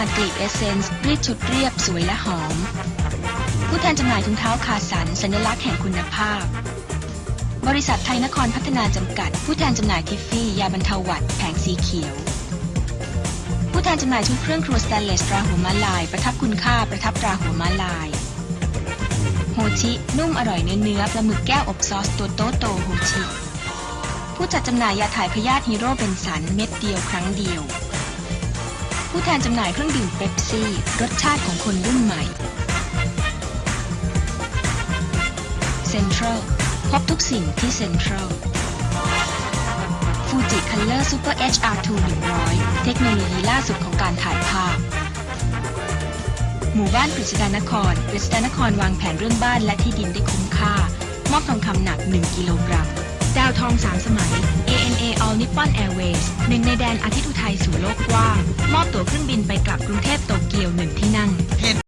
อัดกลีบเอเซนส์รีดชุดเรียบสวยและหอม ผู้แทนจำหน่ายถุงเท้าคาสัน สัญลักษณ์แห่งคุณภาพ บริษัทไทยนครพัฒนาจำกัด ผู้แทนจำหน่ายทิฟฟี่ ยาบรรเทาหวัด แผงสีเขียว ผู้แทนจำหน่ายชุดเครื่องครัวสแตนเลสตราหัวมาลาย ประทับคุณค่าประทับตราหัวมาลาย โฮชินุ่มอร่อยเนื้อเนื้อปลาหมึกแก้วอบซอสตัวโตโตโฮชิผู้จัดจำหน่ายยาถ่ายพยาธิฮีโร่เบนสันเม็ดเดียวครั้งเดียว ผู้แทนจำหน่ายเครื่องดื่มเป๊ปซี่ รสชาติของคนรุ่นใหม่ เซ็นทรัลพบทุกสิ่งที่เซ็นทรัลฟูจิคัลเลอร์ซูเปอร์ HR2 100 เทคโนโลยีล่าสุดของการถ่ายภาพ หมู่บ้านกฤษดานครกฤษดานครวางแผนเรื่องบ้านและที่ดินได้คุ้มค่า มอบทองคำหนัก 1 กิโลกรัม ดาวทองสามสมัย ANA All Nippon Airways หนึ่งในแดนอาทิตย์อุทัยสู่โลกกว้าง อบตั๋วเครื่องบินไปกลับกรุงเทพโต